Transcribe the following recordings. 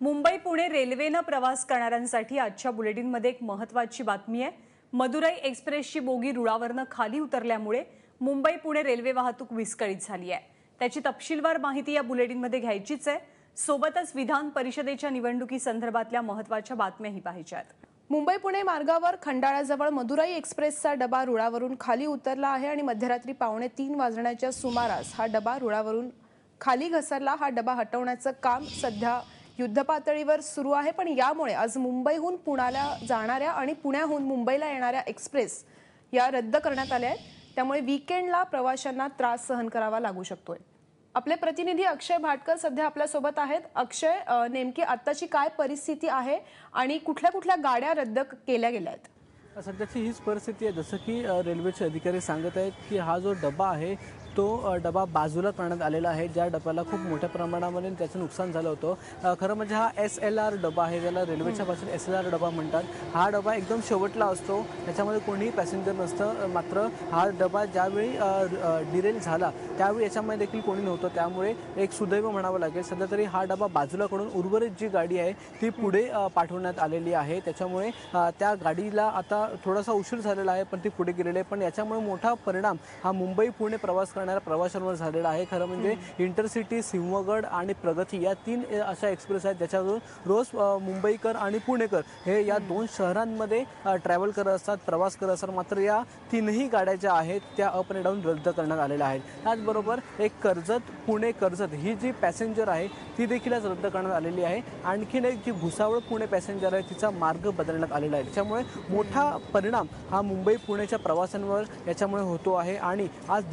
मुंबई पुणे रेल्वेनं प्रवास करणाऱ्यांसाठी आजच्या बुलेटिनमध्ये एक महत्वाची बातमी आहे. मदुराई एक्सप्रेसची बोगी रुळावरनं खाली उतरल्यामुळे मुंबई पुणे रेल्वे वाहतूक विस्कळीत झाली आहे. त्याची तपशीलवार माहिती या बुलेटिनमध्ये घ्यायचीच आहे. सोबतच विधान परिषदेच्या निवडणुकीसंदर्भातल्या महत्त्वाच्या बातम्याही पाहिजेत मुंबई पुणे मार्गावर खंडाळ्याजवळ मदुराई एक्सप्रेसचा डबा रुळावरून खाली उतरला आहे आणि मध्यरात्री पावणे तीन वाजण्याच्या सुमारास हा डबा रुळावरून खाली घसरला. हा डबा हटवण्याचं काम सध्या युद्धपातळीवर सुरू आहे पण यामुळे आज मुंबईहून पुण्याला जाणाऱ्या आणि पुण्याहून मुंबईला येणाऱ्या एक्सप्रेस या रद्द करण्यात आल्या आहेत. त्यामुळे विकेंडला प्रवाशांना त्रास सहन करावा लागू शकतोय. आपले प्रतिनिधी अक्षय भाटकर सध्या आपल्यासोबत आहेत. अक्षय नेमकी आत्ताची काय परिस्थिती आहे आणि कुठल्या कुठल्या गाड्या रद्द केल्या गेल्या आहेत? सध्याची हीच परिस्थिती आहे. जसं की रेल्वेचे अधिकारी सांगत आहेत की हा जो डबा आहे तो डबा बाजूला करण्यात आलेला आहे. ज्या डब्याला खूप मोठ्या प्रमाणामध्ये त्याचं नुकसान झालं होतं. खरं म्हणजे हा एस एल आर डबा आहे ज्याला रेल्वेच्या भाषेत एस एल आर डबा म्हणतात. हा डबा एकदम शेवटला असतो. त्याच्यामध्ये कोणीही पॅसेंजर नसतं. मात्र हा डबा ज्यावेळी डिरेल झाला त्यावेळी याच्यामध्ये देखील कोणी नव्हतं. त्यामुळे एक सुदैव म्हणावं लागेल. सध्या तरी हा डबा बाजूला कडून उर्वरित जी गाडी आहे ती पुढे पाठवण्यात आलेली आहे. त्याच्यामुळे त्या गाडीला आता थोडासा उशीर झालेला आहे पण ती पुढे गेलेली आहे. पण याच्यामुळे मोठा परिणाम हा मुंबई पुणे प्रवास करणाऱ्या प्रवाशांवर झालेला आहे. खरं म्हणजे इंटरसिटी सिंहगड आणि प्रगती या तीन अशा एक्सप्रेस आहेत ज्याच्यावरून रोज मुंबईकर आणि पुणेकर हे या दोन शहरांमध्ये ट्रॅव्हल करत असतात प्रवास करत असतात. मात्र या तीनही गाड्या ज्या आहेत त्या अप आणि डाऊन रद्द करण्यात आलेल्या आहेत. त्याचबरोबर एक कर्जत पुणे कर्जत ही जी पॅसेंजर आहे ती देखील आज रद्द करण्यात आलेली आहे. आणखीन एक जी भुसावळ पुणे पॅसेंजर आहे तिचा मार्ग बदलण्यात आलेला आहे. त्याच्यामुळे मोठा परिणाम हा मुंबई पुण्याच्या प्रवाशांवर याच्यामुळे होतो आहे. आणि आज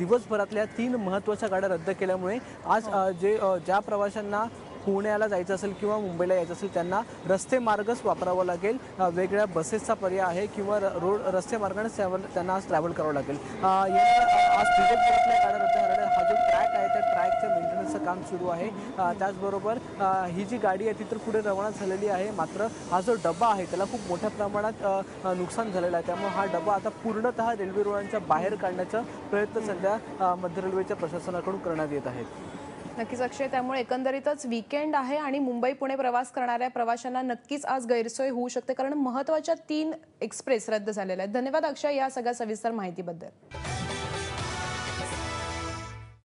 दिवसभरातल्या तीन महत्त्वाच्या गाड्या रद्द केल्यामुळे आज जे ज्या प्रवाशांना पुण्याला जायचं असेल किंवा मुंबईला यायचं असेल त्यांना रस्ते मार्गच वापरावा लागेल. वेगळ्या बसेसचा पर्याय आहे किंवा र- रोड रस्ते मार्गानेच त्यावर- त्यांना आज ट्रॅव्हल करावं लागेल. आज गाड्या रद्द काम सुरू आहे. त्याचबरोबर ही जी गाडी आहे ती तर पुढे रवाना झालेली आहे. मात्र हा जो डबा आहे त्याला खूप मोठ्या प्रमाणात नुकसान झालेलं आहे. त्यामुळे हा डबा आता पूर्णतः रेल्वे रुळांच्या बाहेर काढण्याचा प्रयत्न सध्या मध्य रेल्वेच्या प्रशासनाकडून करण्यात येत आहेत नक्कीच अक्षय त्यामुळे एकंदरीतच वीकेंड आहे आणि मुंबई पुणे प्रवास करणाऱ्या प्रवाशांना नक्कीच आज गैरसोय होऊ शकते. कारण महत्त्वाच्या तीन एक्सप्रेस रद्द झालेल्या आहेत. धन्यवाद अक्षय या सगळ्या सविस्तर माहितीबद्दल.